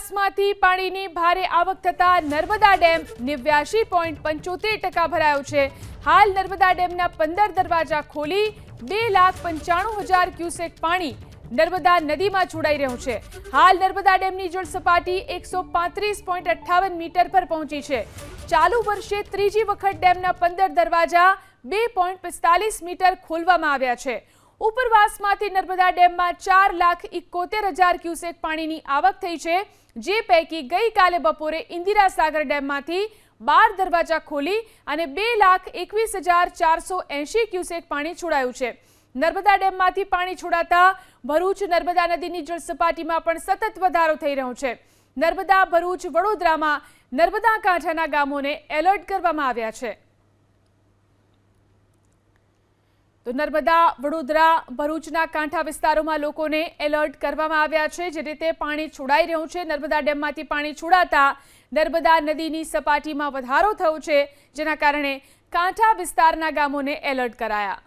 ઉપરવાસમાંથી પાણીની ભારે આવક થતા નર્મદા ડેમ નેવ્યાશી પોઈન્ટ પંચોતેર ટકા ભરાયો છે. હાલ નર્મદા ડેમના પંદર દરવાજા ખોલી બે લાખ પંચાણું હજાર ક્યુસેક પાણી નર્મદા નદીમાં છોડાઈ રહ્યું છે. હાલ નર્મદા ડેમની જળ સપાટી એકસો પાંત્રીસ પોઈન્ટ અઠ્ઠાવન મીટર પર પહોંચી છે. ચાલુ વર્ષે ત્રીજી વખત ડેમના પંદર દરવાજા બે પોઈન્ટ પિસ્તાલીસ મીટર ખોલવામાં આવ્યા છે. ઉપરવાસમાંથી નર્મદા ડેમમાં ચાર લાખ ઇકોતેર હજાર ક્યુસેક પાણીની આવક થઈ છે, જે પૈકી ગઈકાલે બપોરે ઇન્દિરા સાગર ડેમમાંથી બાર દરવાજા ખોલી અને બે લાખ એકવીસ હજાર ચારસો એંશી ક્યુસેક પાણી છોડાયું છે. નર્મદા ડેમમાંથી પાણી છોડાતા ભરૂચ નર્મદા નદીની જળ સપાટીમાં પણ સતત વધારો થઈ રહ્યો છે. નર્મદા, ભરૂચ, વડોદરામાં નર્મદા કાંઠાના ગામોને એલર્ટ કરવામાં આવ્યા છે. તો નર્મદા, વડોદરા, ભરૂચના કાંઠા વિસ્તારોમાં લોકોને એલર્ટ કરવામાં આવ્યા છે. જે રીતે પાણી છોડાઈ રહ્યું છે, નર્મદા ડેમમાંથી પાણી છોડાતા નર્મદા નદીની સપાટીમાં વધારો થયો છે, જેના કારણે કાંઠા વિસ્તારના ગામોને એલર્ટ કરાયા.